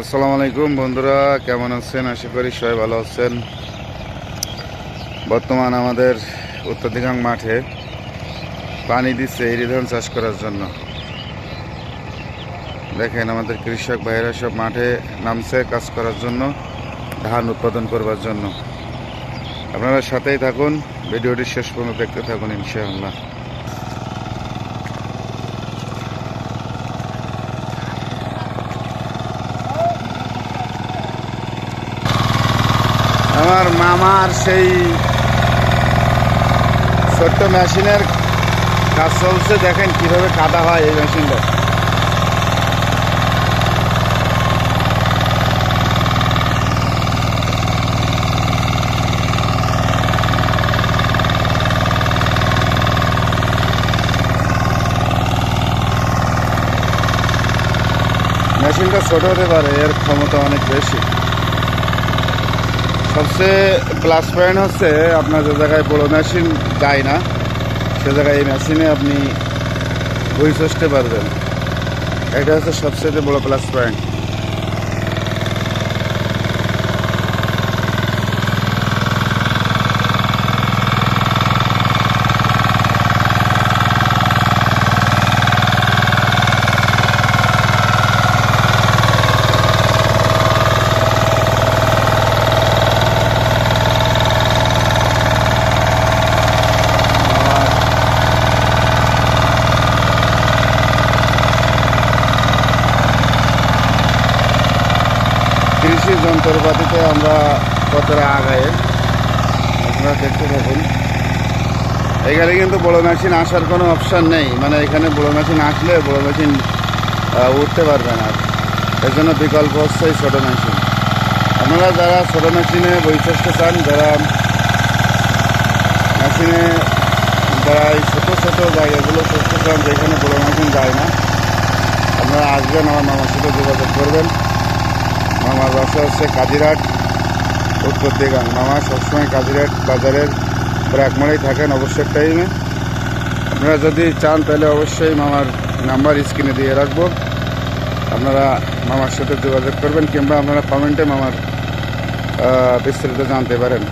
আসসালামু আলাইকুম বন্ধুরা, কেমন আছেন? আশা করি সবাই ভালো আছেন। বর্তমান আমাদের উত্তর মাঠে পানি দিচ্ছে এরি ধান চাষ করার জন্য। দেখেন আমাদের কৃষক ভাইয়েরা সব মাঠে নামছে কাজ করার জন্য, ধান উৎপাদন করবার জন্য। আপনারা সাথেই থাকুন, ভিডিওটি শেষ পর্যন্ত দেখতে থাকুন ইনশাআল্লাহ। আমার মামার সেই ছোট্ট মেশিনের কাজ চলছে। দেখেন কীভাবে কাটা হয় এই মেশিনটা। মেশিনটা ছোট হতে পারে, এর ক্ষমতা অনেক বেশি। সবচেয়ে প্লাস পয়েন্ট হচ্ছে আপনার যে জায়গায় বড় মেশিন যায় না, সে জায়গায় এই মেশিনে আপনি বই চষতে পারবেন এটা হচ্ছে সবচেয়ে বড় প্লাস পয়েন্ট কৃষি যন্ত্রপাতিতে আমরা কতটা আগায়, আপনারা দেখতে থাকুন। এখানে কিন্তু বড় মেশিন আসার কোনো অপশান নেই। মানে এখানে বড় মেশিন আসলে বড় মেশিন উঠতে পারবে না। এর জন্য বিকল্প হচ্ছে ছোটো মেশিন। আপনারা যারা ছোটো মেশিনে বৈশিষ্ট্য চান, যারা মেশিনে, যারা এই ছোটো ছোটো জায়গাগুলো করতে চান, যেখানে বড় মেশিন যায় না, আপনারা আসবেন, আমার মামার সাথে যোগাযোগ করবেন। মামার বাসা হচ্ছে কাজিরহাট উত্তর দিগাং মামা সবসময় কাজিরহাট বাজারের ব্র্যাকমারেই থাকেন অবশ্যই টাইমে আপনারা যদি চান তাহলে অবশ্যই মামার নাম্বার স্ক্রিনে দিয়ে রাখব। আপনারা মামার সাথে যোগাযোগ করবেন কিংবা আপনারা কমেন্টে মামার বিস্তারিত জানতে পারেন।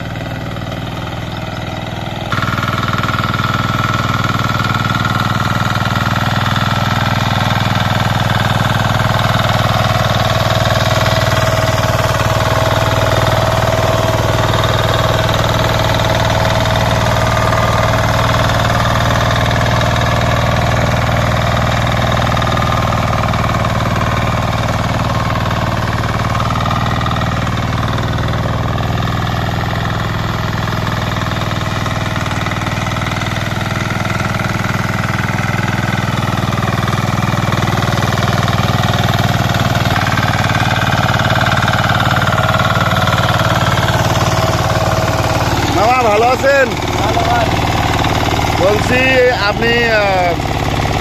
মামা ভালো আছেন? বলছি আপনি আহ,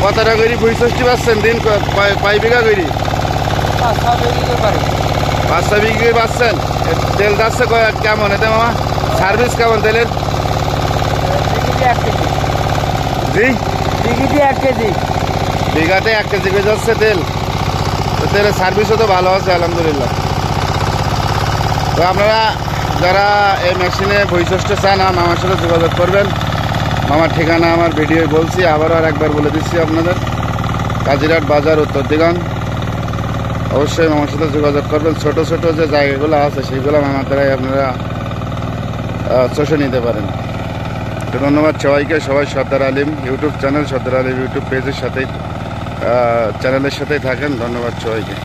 কত টাকা করে পঁয়ষট্টি পাচ্ছেন? দিন কয় কয় বিঘা করি। পাঁচটা বিঘা পাচ্ছেন? তেল যাচ্ছে কেমন? এতে মামা সার্ভিস কেমন তেলের? জি? এক কেজি। বিঘাতে এক কেজি করে যাচ্ছে তেল। তো তেলের সার্ভিসও তো ভালো আছে আলহামদুলিল্লাহ। তো আপনারা যারা এই মেশিনে বৈশিষ্ট্য চান, আমার সাথে যোগাযোগ করবেন। মামার ঠিকানা আমার ভিডিও বলছি, আবারও আর একবার বলে দিচ্ছি আপনাদের। কাজিরাট বাজার উত্তর দিগান। অবশ্যই মামার সাথে যোগাযোগ করবেন। ছোট ছোট যে জায়গাগুলো আছে সেইগুলো আমার দ্বারাই আপনারা চষে নিতে পারেন। তো ধন্যবাদ সবাইকে। সবাই Sardar Alim YouTube channel, Sardar Alim YouTube পেজের সাথেই চ্যানেলের সাথেই থাকেন। ধন্যবাদ সবাইকে।